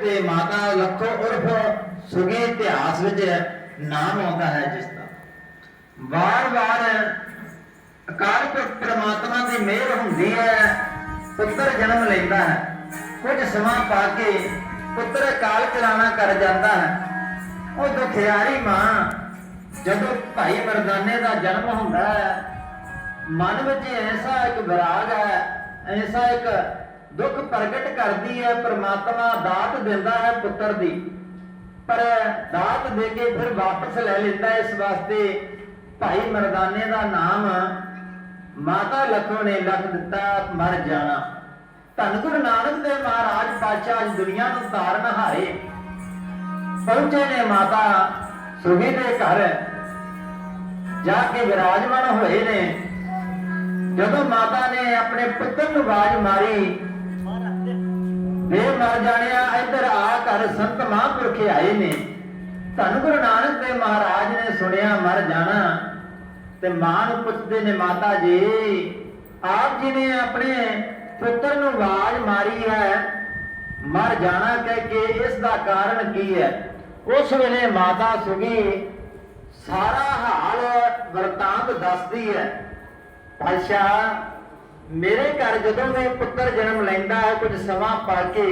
ਤੇ ਮਾਤਾ ਲੱਖੋ ਉਰਫ ਸੁਗੀ ਇਤਿਹਾਸ ਵਿੱਚ ਨਾਮ ਆਉਂਦਾ ਹੈ ਜਿਸ ਦਾ। ਵਾਰ-ਵਾਰ ਅਕਾਲ ਪੁਰਖ ਪ੍ਰਮਾਤਮਾ ਦੀ ਮਿਹਰ ਹੁੰਦੀ ਹੈ, ਪੁੱਤਰ ਜਨਮ ਲੈਂਦਾ ਹੈ। ਕੁਝ ਸਮਾਂ ਪਾ ਕੇ ਪੁੱਤਰ ਅਕਾਲ ਚਲਾਣਾ ਕਰ ਜਾਂਦਾ ਹੈ। ਉਹ ਦੁਖਿਆਰੀ ਮਾਂ, ਜਦੋਂ ਭਾਈ ਮਰਦਾਨੇ ਦਾ ਜਨਮ ਹੁੰਦਾ ਹੈ, ਮਨ ਵਿੱਚ ਐਸਾ ਇੱਕ ਵਿਰਾਗ ਹੈ, ਐਸਾ ਇੱਕ ਦੁੱਖ ਪ੍ਰਗਟ ਕਰਦੀ ਹੈ, ਪ੍ਰਮਾਤਮਾ ਦਾਤ ਦਿੰਦਾ ਹੈ ਪੁੱਤਰ ਦੀ। ਪਰ ਦਾਤ ਦੇ ਕੇ ਫਿਰ ਵਾਪਸ ਲੈ ਲੈਂਦਾ ਇਸ ਵਾਸਤੇ ਭਾਈ ਮਰਦਾਨੇ ਦਾ ਨਾਮ ਮਾਤਾ ਲਖੋ ਨੇ ਲਿਖ ਦਿੱਤਾ, ਮਰ ਜਾਣਾ। ਧੰਨ ਗੁਰੂ ਨਾਨਕ ਦੇਵ ਮਹਾਰਾਜ ਪਾਤਸ਼ਾਹ ਅੱਜ ਦੁਨੀਆ ਨੂੰ ਤਾਰਨ ਹਾਰੇ। ਪਹੁੰਚੇ ਨੇ ਮਾਤਾ ਸੁਖੀ ਦੇ ਘਰ। ਜਾ ਕੇ ਵਿਰਾਜਮਾਨ ਹੋਏ ਨੇ। ਜਦੋਂ ਮਾਤਾ ਨੇ ਆਪਣੇ ਪੁੱਤਰ ਨੂੰ ਆਵਾਜ਼ ਮਾਰੀ ਵੇ ਮਰ ਜਾਣਿਆ, ਇੱਧਰ ਆ ਕਰ ਸੰਤ ਮਹਾਂਪੁਰਖ ਆਏ ਨੇ। ਧੰਨ ਗੁਰੂ ਨਾਨਕ ਦੇਵ ਮਹਾਰਾਜ ਨੇ ਸੁਣਿਆ, ਮਰ ਜਾਣਾ। ਤੇ ਮਾਂ ਨੂੰ ਪੁੱਛਦੇ ਨੇ, ਮਾਤਾ ਜੀ, ਆਪ ਜੀ ਨੇ ਆਪਣੇ ਪੁੱਤਰ ਨੂੰ ਆਵਾਜ਼ ਮਾਰੀ ਹੈ, ਮਰ ਜਾਣਾ ਕਹਿ ਕੇ, ਇਸ ਦਾ ਕਾਰਨ ਕੀ ਹੈ? ਉਸ ਵੇਲੇ ਮਾਤਾ ਸੁਗੀ ਸਾਰਾ ਹਾਲ ਵਰਤਾਂਤ ਦੱਸਦੀ ਹੈ। ਪਾਸ਼ਾ ਮੇਰੇ ਘਰ ਜਦੋਂ ਵੀ ਪੁੱਤਰ ਜਨਮ ਲੈਂਦਾ ਹੈ ਕੁਝ ਸਮਾਂ ਪਾ ਕੇ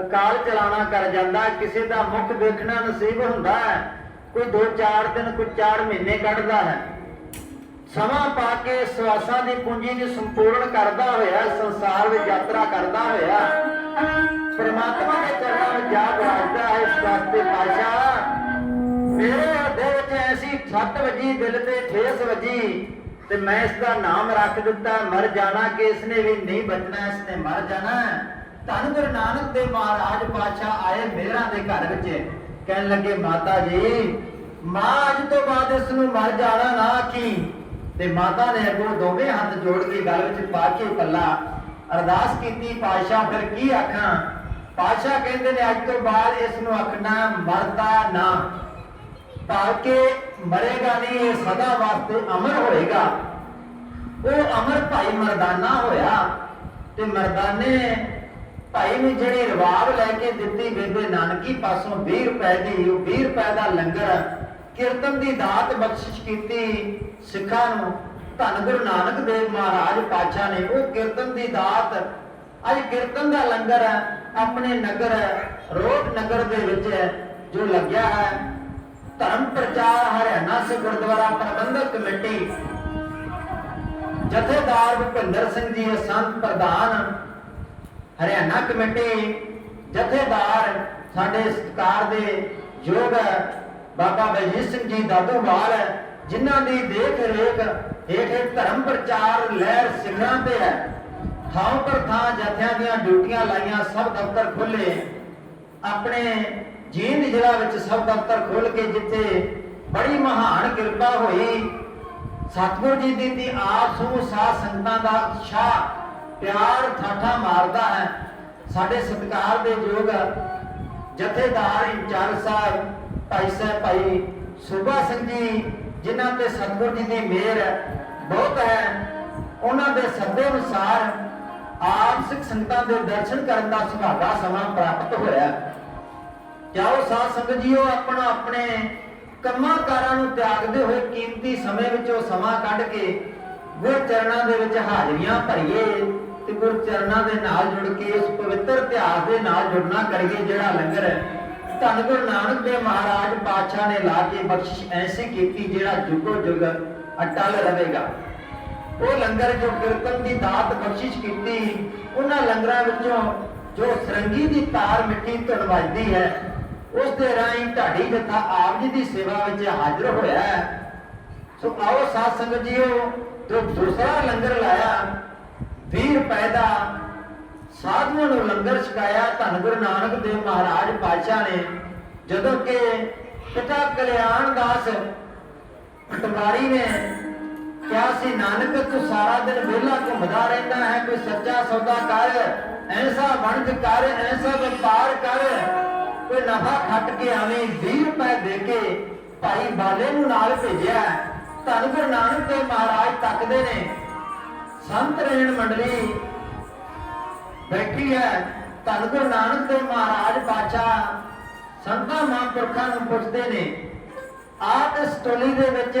ਅਕਾਲ ਚਲਾਣਾ ਕਰ ਜਾਂਦਾ, ਕਿਸੇ ਦਾ ਮੁਖ ਵੇਖਣਾ ਨਸੀਬ ਹੁੰਦਾ ਹੈ। ਕੋਈ 2-4 ਦਿਨ, ਕੋਈ 4 ਮਹੀਨੇ ਕੱਢਦਾ ਹੈ। ਸਮਾਂ ਪਾ ਕੇ ਸਵਾਸਾਂ ਦੀ ਪੂੰਜੀ ਨੂੰ ਸੰਪੂਰਨ ਕਰਦਾ ਹੋਇਆ, ਸੰਸਾਰ ਵਿੱਚ ਯਾਤਰਾ ਕਰਦਾ ਹੋਇਆ, ਪਰਮਾਤਮਾ ਦੇ ਚਰਨਾਂ ਵਿੱਚ ਜਾ ਬਰਾਜਦਾ ਹੈ ਇਸ ਵਾਸਤੇ ਪਾਸ਼ਾ ਮੇਰੇ ਹਿਰਦੇ ਵਿੱਚ ਐਸੀ ਛੱਤ ਵੱਜੀ, ਦਿਲ ਤੇ ਠੇਸ ਵੱਜੀ। ਤੇ ਮੈਂ ਇਸ ਦਾ ਨਾਮ ਰੱਖ ਦਿੱਤਾ, ਮਰ ਜਾਣਾ ਕਿ ਇਸ ਨੇ ਵੀ ਨਹੀਂ ਬਚਣਾ ਇਸ ਨੇ ਮਰ ਜਾਣਾ। ਧੰਨ ਗੁਰੂ ਨਾਨਕ ਦੇਵ ਮਹਾਰਾਜ ਪਾਤਸ਼ਾਹ ਆਏ ਮੇਰਾ ਦੇ ਘਰ ਵਿੱਚ। ਕਹਿਣ ਲੱਗੇ, ਮਾਤਾ ਜੀ ਮਾਂ ਅੱਜ ਤੋਂ ਬਾਅਦ ਇਸ ਨੂੰ ਮਰ ਜਾਣਾ ਨਾ ਕੀ ਤੇ ਮਾਤਾ ਨੇ ਅੱਗੋਂ ਦੋਵੇਂ ਹੱਥ ਜੋੜ ਕੇ ਗਲ ਵਿੱਚ ਪਾ ਕੇ ਪੱਲਾ ਅਰਦਾਸ ਕੀਤੀ, ਪਾਤਸ਼ਾਹ, ਫਿਰ ਕੀ ਆਖਾਂ? ਪਾਤਸ਼ਾਹ ਕਹਿੰਦੇ ਨੇ, ਅੱਜ ਤੋਂ ਬਾਅਦ ਇਸ ਨੂੰ ਆਖਣਾ, ਮਰਦਾ ਨਾ। ਭਾਵ ਕਿ ਮਰੇਗਾ ਨਹੀਂ, ਇਹ ਸਦਾ ਵਾਸਤੇ ਅਮਰ ਹੋਏਗਾ। ਉਹ ਅਮਰ ਭਾਈ ਮਰਦਾਨਾ ਹੋਇਆ ਤੇ ਮਰਦਾਨੇ ਭਾਈ ਨੂੰ ਜਿਹੜੀ ਰਵਾਬ ਲੈ ਕੇ ਦਿੱਤੀ ਬੇਬੇ ਨਾਨਕੀ ਪਾਸੋਂ 20 ਰੁਪਏ ਦੀ, ਉਹ 20 ਰੁਪਏ ਦਾ ਲੰਗਰ ਕੀਰਤਨ ਦੀ ਦਾਤ ਬਖਸ਼ਿਸ਼ ਕੀਤੀ ਸਿੱਖਾਂ ਨੂੰ। ਧੰਨ ਗੁਰੂ ਨਾਨਕ ਦੇਵ ਮਹਾਰਾਜ ਪਾਤਸ਼ਾਹ ਨੇ ਉਹ ਕੀਰਤਨ ਦੀ ਦਾਤ, ਅੱਜ ਕੀਰਤਨ ਦਾ ਲੰਗਰ ਆਪਣੇ ਨਗਰ ਰੋਡ ਨਗਰ ਦੇ ਵਿੱਚ ਜੋ ਲੱਗਿਆ ਹੈ ਧਰਮ ਪ੍ਰਚਾਰ ਹਰਿਆਣਾ ਸੇ ਗੁਰਦੁਆਰਾ ਪ੍ਰਬੰਧਕ ਕਮੇਟੀ। ਜਥੇਦਾਰ ਭੁਪਿੰਦਰ ਸਿੰਘ ਜੀ ਸੰਤ ਪ੍ਰਧਾਨ। ਹਰਿਆਣਾ ਕਮੇਟੀ ਜਥੇਦਾਰ ਸਾਡੇ ਸਤਿਕਾਰ ਦੇ ਯੋਗ ਬਾਬਾ ਬਲਜੀਤ ਸਿੰਘ ਜੀ ਦਾਦੂਵਾਲ, ਜਿਨ੍ਹਾਂ ਦੀ ਦੇਖ ਰੇਖ ਹੇਠ ਧਰਮ ਪ੍ਰਚਾਰ ਲਹਿਰ ਸਿਖਰਾਂ ਤੇ ਹੈ। ਥਾਂ ਪਰ ਥਾਂ ਜਥਿਆਂ ਦੀਆਂ ਡਿਊਟੀਆਂ ਲਾਈਆਂ ਸਭ ਦਫ਼ਤਰ ਖੁੱਲੇ ਆਪਣੇ ਜੀਂਦ ਜ਼ਿਲ੍ਹਾ ਵਿੱਚ ਸਭ ਦਫ਼ਤਰ ਖੋਲ ਕੇ ਜਿੱਥੇ ਬੜੀ ਮਹਾਨ ਕਿਰਪਾ ਹੋਈ। ਸਤਿਗੁਰ ਜੀ ਦੀ ਦੀ ਆਪ ਸੂ ਸਾਧ ਸੰਗਤਾਂ ਦਾ ਉਤਸ਼ਾਹ, ਪਿਆਰ ਠਾਠਾ ਮਾਰਦਾ ਹੈ। ਸਾਡੇ ਸਤਿਕਾਰ ਦੇ ਯੋਗ ਜਥੇਦਾਰ ਇੰਚਾਰਜ ਸਾਹਿਬ, ਭਾਈ ਸਾਹਿਬ, ਭਾਈ ਸੁਭਾ ਸਿੰਘ ਜੀ, ਜਿਨ੍ਹਾਂ ਤੇ ਸਤਿਗੁਰ ਜੀ ਦੀ ਮਿਹਰ ਬਹੁਤ ਹੈ। ਉਹਨਾਂ ਦੇ ਸੱਦੇ ਅਨੁਸਾਰ ਆਪ ਸਿੱਖ ਸੰਗਤਾਂ ਦੇ ਦਰਸ਼ਨ ਕਰਨ ਦਾ ਸੁਭਾਗਾ ਸਮਾਂ ਪ੍ਰਾਪਤ ਹੋਇਆ। ਜਾਓ ਸਾਧ ਸੰਗਤ ਜੀਓ, ਆਪਣਾ ਆਪਣੇ ਕੰਮਾਂ ਕਾਰਾਂ ਨੂੰ ਤਿਆਗਦੇ ਹੋਏ ਕੀਮਤੀ ਸਮੇਂ ਵਿੱਚੋਂ ਸਮਾਂ ਕੱਢ ਕੇ ਗੁਰ ਚਰਨਾਂ ਦੇ ਵਿੱਚ ਹਾਜ਼ਰੀਆਂ ਭਰੀਏ ਤੇ ਗੁਰ ਚਰਨਾਂ ਦੇ ਨਾਲ ਜੁੜ ਕੇ ਇਸ ਪਵਿੱਤਰ ਇਤਿਹਾਸ ਦੇ ਨਾਲ ਜੁੜਨਾ ਕਰੀਏ ਜਿਹੜਾ ਲੰਗਰ ਧੰਨ ਗੁਰੂ ਨਾਨਕ ਦੇਵ ਮਹਾਰਾਜ ਪਾਤਸ਼ਾਹ ਨੇ ਲਾ ਕੇ ਬਖਸ਼ਿਸ਼ ਐਸੀ ਕੀਤੀ ਜਿਹੜਾ ਜੁਗੋ ਜੁਗ ਅਟਲ ਰਹੇਗਾ। ਉਹ ਲੰਗਰ ਜੋ ਕੀਰਤਨ ਦੀ ਦਾਤ ਬਖਸ਼ਿਸ਼ ਕੀਤੀ, ਉਹਨਾਂ ਲੰਗਰਾਂ ਵਿੱਚੋਂ ਜੋ ਸਰੰਗੀ ਦੀ ਤਾਰ ਮਿੱਟੀ ਧੁਨ ਵੱਜਦੀ ਹੈ ਉਸ ਦੇ ਰਾਹੀਂ ਢਾਡੀ ਜਥਾ ਆਪ ਜੀ ਦੀ ਸੇਵਾ ਵਿੱਚ ਹਾਜ਼ਰ ਹੋਇਆ ਸੋ ਆਓ ਸਾਧ ਸੰਗਤ ਜੀਓ, ਜੋ ਦੂਸਰਾ ਲੰਗਰ ਲਾਇਆ 20 ਰੁਪਏ ਦਾ ਸਾਧੂਆਂ ਨੂੰ ਲੰਗਰ ਛਕਾਇਆ, ਧੰਨ ਗੁਰੂ ਨਾਨਕ ਦੇਵ ਮਹਾਰਾਜ ਪਾਤਸ਼ਾਹ ਨੇ, ਜਦੋਂ ਕਿ ਪਿਤਾ ਕਲਿਆਣ ਦਾਸ ਪਟਵਾਰੀ ਨੇ ਕਿਹਾ ਸੀ, ਨਾਨਕ, ਤੂੰ ਸਾਰਾ ਦਿਨ ਵਿਹਲਾ ਘੁੰਮਦਾ ਰਹਿੰਦਾ ਹੈ, ਕੋਈ ਸੱਚਾ ਸੌਦਾ ਕਰ, ਐਸਾ ਵਣਜ ਕਰ, ਐਸਾ ਵਪਾਰ ਕਰ। ਨਫਾ ਖੱਟ ਕੇ ਆਵੇਂ 20 ਰੁਪਏ ਦੇ ਕੇ ਭਾਈ ਬਾਲੇ ਨੂੰ ਨਾਲ ਭੇਜਿਆ ਧੰਨ ਗੁਰੂ ਨਾਨਕ ਦੇਵ ਮਹਾਰਾਜ ਤੱਕਦੇ ਨੇ। ਸੰਤ ਰਹਿਣ ਮੰਡਲੀ ਬੈਠੀ ਹੈ। ਧੰਨ ਗੁਰੂ ਨਾਨਕ ਦੇਵ ਮਹਾਰਾਜ ਬਾਦਸ਼ਾਹ ਸੰਤਾਂ ਮਹਾਂਪੁਰਖਾਂ ਨੂੰ ਪੁੱਛਦੇ ਨੇ, ਆਪ ਇਸ ਟੋਲੀ ਦੇ ਵਿੱਚ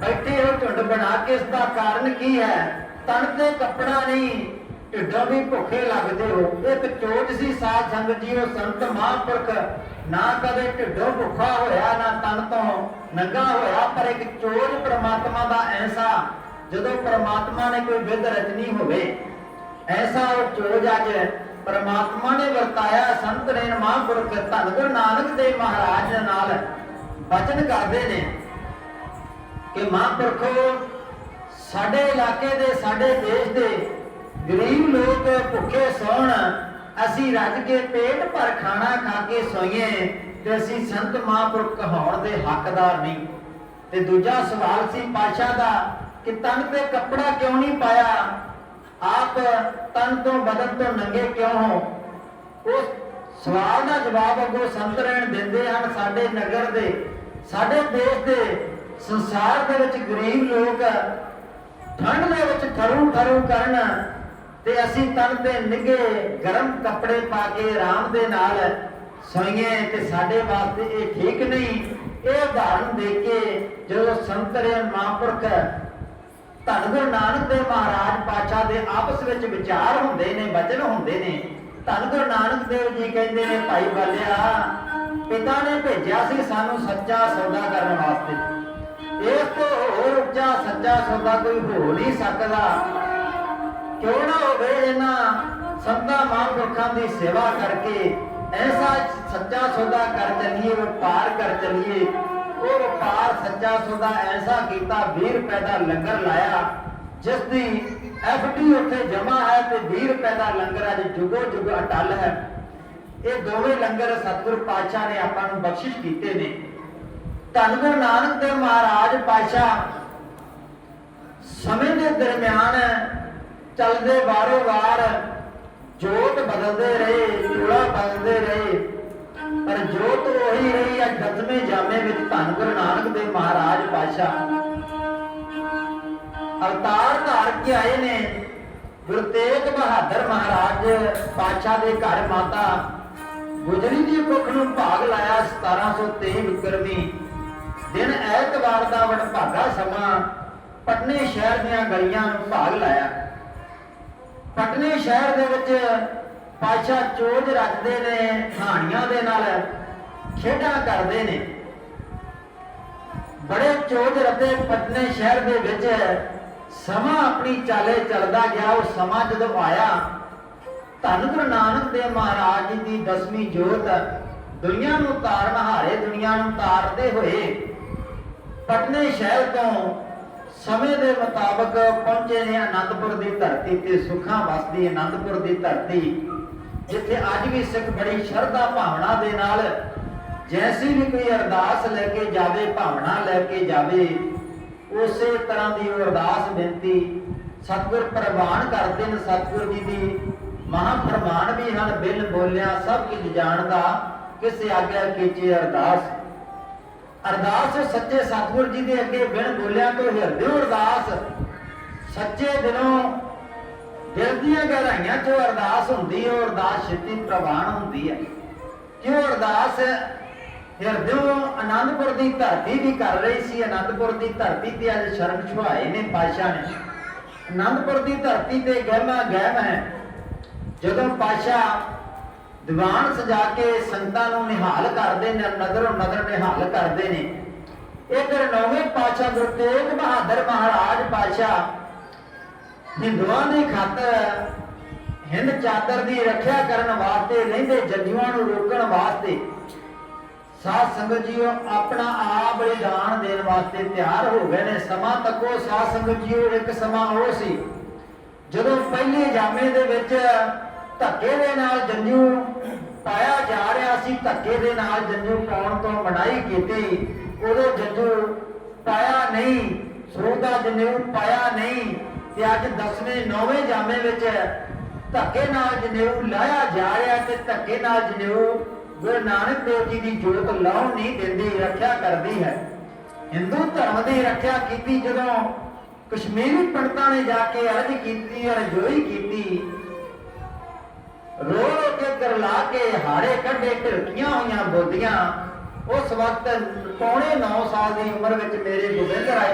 ਬੈਠੇ ਹੋ ਝੁੰਡ ਬਣਾ ਕੇ, ਇਸ ਦਾ ਕਾਰਨ ਕੀ ਹੈ? ਤਨ ਤੇ ਕੱਪੜਾ ਨਹੀਂ ਢਿੱਡੋਂ ਵੀ ਭੁੱਖੇ ਲੱਗਦੇ ਹੋ, ਇੱਕ ਚੋਟ ਸੀ ਸਾਧ ਸੰਗਤ ਜੀ ਸੰਤ ਮਹਾਂਪੁਰਖ ਨਾ ਕਦੇ ਢਿੱਡੋਂ ਭੁੱਖਾ ਹੋਇਆ, ਨਾ ਤਨ ਤੋਂ ਨੰਗਾ ਹੋਇਆ, ਪਰ ਇੱਕ ਚੋਜ ਪ੍ਰਮਾਤਮਾ ਦਾ ਐਸਾ, ਜਦੋਂ ਪ੍ਰਮਾਤਮਾ ਨੇ ਕੋਈ ਵਿਧ ਰਚਨੀ ਹੋਵੇ, ਐਸਾ ਉਹ ਚੋਜ ਅੱਜ ਪ੍ਰਮਾਤਮਾ ਨੇ ਵਰਤਾਇਆ, ਸੰਤ ਨੇ ਮਹਾਂਪੁਰਖ ਧੰਨ ਗੁਰੂ ਨਾਨਕ ਦੇਵ ਮਹਾਰਾਜ ਨਾਲ ਬਚਨ ਕਰਦੇ ਨੇ ਕਿ ਮਹਾਂਪੁਰਖੋ, ਸਾਡੇ ਇਲਾਕੇ ਦੇ, ਸਾਡੇ ਦੇਸ਼ ਦੇ ਗਰੀਬ ਲੋਕ ਭੁੱਖੇ ਸੌਣ, ਅਸੀਂ ਰੱਜ ਕੇ ਪੇਟ ਭਰ ਖਾਣਾ ਖਾ ਕੇ ਸੋਈਏ ਤੇ ਅਸੀਂ ਸੰਤ ਮਹਾਂਪੁਰਖ ਕਹਾਉਣ ਦੇ ਹੱਕਦਾਰ ਨਹੀਂ। ਤੇ ਦੂਜਾ ਸਵਾਲ ਸੀ ਪਾਸ਼ਾ ਦਾ ਕਿ ਤਨ ਤੇ ਕੱਪੜਾ ਕਿਉਂ ਨਹੀਂ ਪਾਇਆ? ਆਪ ਤਨ ਤੋਂ ਬਦਨ ਤੋਂ ਨੰਗੇ ਕਿਉਂ ਹੋ? ਉਸ ਸਵਾਲ ਦਾ ਜਵਾਬ ਅੱਗੋਂ ਸੰਤ ਰਹਿਣ ਦਿੰਦੇ ਹਨ ਸਾਡੇ ਨਗਰ ਦੇ, ਸਾਡੇ ਦੇਸ਼ ਦੇ ਸੰਸਾਰ ਦੇ ਵਿੱਚ ਗਰੀਬ ਲੋਕ ਠੰਡ ਦੇ ਵਿੱਚ ਠਰੂ ਠਰੂ ਕਰਨ ਤੇ ਅਸੀਂ ਤਨ ਤੇ ਨਿੱਗੇ ਗਰਮ ਕੱਪੜੇ ਪਾ ਕੇ ਆਰਾਮ ਦੇ ਨਾਲ ਸੋਈਏ ਤੇ ਸਾਡੇ ਵਾਸਤੇ ਇਹ ਠੀਕ ਨਹੀਂ। ਇਹ ਉਦਾਹਰਨ ਦੇ ਕੇ ਜਦੋਂ ਸੰਤ ਮਹਾਂਪੁਰਖ ਧੰਨ ਗੁਰੂ ਨਾਨਕ ਦੇਵ ਮਹਾਰਾਜ ਪਾਤਸ਼ਾਹ ਦੇ ਆਪਸ ਵਿੱਚ ਵਿਚਾਰ ਹੁੰਦੇ ਨੇ, ਵਚਨ ਹੁੰਦੇ ਨੇ, ਧੰਨ ਗੁਰੂ ਨਾਨਕ ਦੇਵ ਜੀ ਕਹਿੰਦੇ ਨੇ, ਭਾਈ ਬਾਲਿਆ, ਪਿਤਾ ਨੇ ਭੇਜਿਆ ਸੀ ਸਾਨੂੰ ਸੱਚਾ ਸੌਦਾ ਕਰਨ ਵਾਸਤੇ। ਇਸ ਤੋਂ ਹੋਰ ਉੱਚਾ ਸੱਚਾ ਸੌਦਾ ਕੋਈ ਹੋ ਨਹੀਂ ਸਕਦਾ। ਕਿਉਂ ਨਾ ਹੋਵੇ ਇਹਨਾਂ ਸੰਤਾਂ ਮਹਾਂਪੁਰਖਾਂ ਦੀ ਸੇਵਾ ਕਰਕੇ ਐਸਾ ਸੱਚਾ ਸੌਦਾ ਕਰ ਚੱਲੀਏ, ਵਪਾਰ ਕਰ ਚੱਲੀਏ। ਉਹ ਵਪਾਰ ਸੱਚਾ ਸੌਦਾ ਐਸਾ ਕੀਤਾ 20 ਰੁਪਏ ਦਾ ਲੰਗਰ ਲਾਇਆ ਜਿਸ ਦੀ ਐਫਡੀ ਉੱਥੇ ਜਮਾ ਹੈ ਤੇ 20 ਰੁਪਏ ਦਾ ਲੰਗਰ ਅੱਜ ਜੁਗੋ ਜੁਗ ਅਟਲ ਹੈ। ਇਹ ਦੋਵੇਂ ਲੰਗਰ ਸਤਿਗੁਰ ਪਾਤਸ਼ਾਹ ਨੇ ਆਪਾਂ ਨੂੰ ਬਖਸ਼ਿਸ਼ ਕੀਤੇ ਨੇ। ਧੰਨ ਗੁਰੂ ਨਾਨਕ ਦੇਵ ਮਹਾਰਾਜ ਪਾਤਸ਼ਾਹ, ਸਮੇਂ ਦੇ ਦਰਮਿਆਨ ਚੱਲਦੇ ਵਾਰੋ ਵਾਰ, ਜੋਤ ਬਦਲਦੇ ਰਹੇ ਚੂੜਾ ਬਦਲਦੇ ਰਹੇ। ਪਰ ਜੋਤ ਉਹੀ ਰਹੀ ਅੱਜ ਦਸਵੇਂ ਜਾਮੇ ਵਿੱਚ ਧੰਨ ਗੁਰੂ ਨਾਨਕ ਦੇਵ ਮਹਾਰਾਜ ਪਾਤਸ਼ਾਹ। ਅਵਤਾਰ ਧਾਰ ਕੇ ਆਏ ਨੇ ਗੁਰੂ ਤੇਗ ਬਹਾਦਰ ਮਹਾਰਾਜ ਪਾਤਸ਼ਾਹ ਦੇ ਘਰ ਮਾਤਾ। ਗੁਜਰੀ ਦੀ ਕੁੱਖ ਨੂੰ ਭਾਗ ਲਾਇਆ 1723 ਵਿਕਰਮੀ। ਦਿਨ ਐਤਵਾਰ ਦਾ ਵਡਭਾਗਾ ਸਮਾਂ ਪਟਨੇ ਸ਼ਹਿਰ ਦੀਆਂ ਗਲੀਆਂ ਨੂੰ ਭਾਗ ਲਾਇਆ। ਪਟਨੇ ਸ਼ਹਿਰ ਦੇ ਵਿੱਚ ਪਾਸ਼ਾ ਚੋਜ ਰੱਖਦੇ ਨੇ ਕਹਾਣੀਆਂ ਦੇ ਨਾਲ ਖੇਡਾਂ ਕਰਦੇ ਨੇ। ਬੜੇ ਚੋਜ ਰੱਖਦੇ ਪਟਨੇ ਸ਼ਹਿਰ ਦੇ ਵਿੱਚ। ਸਮਾਂ ਆਪਣੀ ਚਾਲੇ ਚੱਲਦਾ ਗਿਆ, ਉਹ ਸਮਾਂ ਜਦੋਂ ਆਇਆ, ਧੰਨ ਗੁਰੂ ਨਾਨਕ ਦੇਵ ਮਹਾਰਾਜ ਜੀ ਦੀ ਦਸਵੀਂ ਜੋਤ ਦੁਨੀਆ ਨੂੰ ਤਾਰਨ ਹਾਰੇ, ਦੁਨੀਆ ਨੂੰ ਤਾਰਦੇ ਹੋਏ ਪਟਨੇ ਸ਼ਹਿਰ ਤੋਂ ਸਮੇਂ ਦੇ ਮੁਤਾਬਕ ਪਹੁੰਚੇ ਨੇ ਅਨੰਦਪੁਰ ਦੀ ਧਰਤੀ ਤੇ ਸੁੱਖਾਂ ਵਸਦੀ ਆਨੰਦਪੁਰ ਦੀ ਧਰਤੀ, ਜਿੱਥੇ ਅੱਜ ਵੀ ਸਿੱਖ ਬੜੀ ਸ਼ਰਧਾ ਭਾਵਨਾ ਦੇ ਨਾਲ ਜੈਸੀ ਵੀ ਕੋਈ ਅਰਦਾਸ ਲੈ ਕੇ ਜਾਵੇ, ਭਾਵਨਾ ਲੈ ਕੇ ਜਾਵੇ, ਉਸੇ ਤਰ੍ਹਾਂ ਦੀ ਅਰਦਾਸ ਬੇਨਤੀ ਸਤਿਗੁਰ ਪ੍ਰਵਾਨ ਕਰਦੇ ਨੇ। ਸਤਿਗੁਰ ਜੀ ਦੀ ਮਹਾ ਪ੍ਰਵਾਨ ਵੀ ਹਨ, ਬਿਨ ਬੋਲਿਆ ਸਭ ਕੁਝ ਜਾਣਦਾ, ਕਿਸੇ ਆਗਿਆ ਕੀਚੇ ਅਰਦਾਸ ਅਰਦਾਸ ਸੱਚੇ ਸਤਿਗੁਰ ਜੀ ਦੇ ਅੱਗੇ ਬਿਨ ਬੋਲਿਆ ਤੋਂ ਹਿਰਦਿਓਂ ਅਰਦਾਸ। ਸੱਚੇ ਦਿਲੋਂ ਦਿਲ ਦੀਆਂ ਗਹਿਰਾਈਆਂ 'ਚੋਂ ਅਰਦਾਸ ਹੁੰਦੀ ਹੈ ਅਰਦਾਸ ਛੇਤੀ ਪ੍ਰਵਾਨ ਹੁੰਦੀ ਹੈ। ਕਿਉਂ ਅਰਦਾਸ? ਹਿਰਦਿਓਂ ਆਨੰਦਪੁਰ ਦੀ ਧਰਤੀ ਵੀ ਕਰ ਰਹੀ ਸੀ ਆਨੰਦਪੁਰ ਦੀ ਧਰਤੀ ਤੇ ਅੱਜ ਸ਼ਰਨ ਛੁਹਾਏ ਨੇ ਪਾਸ਼ਾ ਨੇ। ਆਨੰਦਪੁਰ ਦੀ ਧਰਤੀ ਤੇ ਗਹਿਮਾ ਗਹਿਮ ਹੈ। ਜਦੋਂ ਪਾਸ਼ਾ ਦੀਵਾਨ ਸਜਾ ਕੇ ਸੰਗਤਾਂ ਨੂੰ ਨਿਹਾਲ ਕਰਦੇ ਨੇ ਨਜ਼ਰੋਂ ਨਜ਼ਰ ਨਿਹਾਲ ਕਰਦੇ ਨੇ। ਇਧਰ ਨੌਵੇਂ ਪਾਤਸ਼ਾਹ ਗੁਰੂ ਤੇਗ ਬਹਾਦਰ ਮਹਾਰਾਜ ਪਾਤਸ਼ਾਹ ਹਿੰਦੂਆਂ ਦੀ ਖਾਤਰ ਹਿੰਦ ਚਾਦਰ ਦੀ ਰੱਖਿਆ ਕਰਨ ਵਾਸਤੇ, ਲੈਂਦੇ ਜੰਜੂਆਂ ਨੂੰ ਰੋਕਣ ਵਾਸਤੇ, ਸਾਧ ਸੰਗਤ ਜੀਓ, ਆਪਣਾ ਆਪ ਬਲੀਦਾਨ ਦੇਣ ਵਾਸਤੇ ਤਿਆਰ ਹੋ ਗਏ ਨੇ। ਸਮਾਂ ਤੱਕੋ ਸਾਧ ਸੰਗਤ ਜੀਓ, ਇੱਕ ਸਮਾਂ ਉਹ ਸੀ ਜਦੋਂ ਪਹਿਲੇ ਜਾਮੇ ਦੇ ਵਿੱਚ ਧੱਕੇ ਦੇ ਨਾਲ ਜੰਜੂ ਜਾ ਧੱਕੇ ਦੇ ਨਾਲ ਜੰਜੂ ਪਾਉਣ ਤੋਂ ਮਨਾਈ ਕੀਤੀ। ਉਦੋਂ ਜੰਜੂ ਪਾਇਆ ਨਹੀਂ ਸੋਦਾ ਜੰਜੂ ਪਾਇਆ ਨਹੀਂ ਤੇ ਅੱਜ 10ਵੇਂ 9ਵੇਂ ਜਾਮੇ ਵਿੱਚ ਧੱਕੇ ਨਾਲ ਜਨੇਊ ਲਾਇਆ ਜਾ ਰਿਹਾ ਤੇ ਧੱਕੇ ਨਾਲ ਜਨੇਊ ਗੁਰੂ ਨਾਨਕ ਦੇਵ ਜੀ ਦੀ ਜੋਤ ਲਾਉਣ ਨਹੀਂ ਦਿੰਦੀ, ਰੱਖਿਆ ਕਰਦੀ ਹੈ। ਹਿੰਦੂ ਧਰਮ ਦੀ ਰੱਖਿਆ ਕੀਤੀ ਜਦੋਂ ਕਸ਼ਮੀਰੀ ਪੰਡਤਾਂ ਨੇ ਜਾ ਕੇ ਅਰਜ਼ ਕੀਤੀ, ਅਰਜ਼ੋਈ ਕੀਤੀ ਰੋ ਰੋ ਕੇ ਕਰਲਾ ਕੇ ਹਾਰੇ ਕੱਢੇ, ਢਿਲਕੀਆਂ ਹੋਈਆਂ ਬੋਲੀਆਂ। ਉਸ ਵਕਤ ਪੌਣੇ 9 ਸਾਲ ਦੀ ਉਮਰ ਵਿੱਚ ਮੇਰੇ ਗੋਬਿੰਦ ਰਾਏ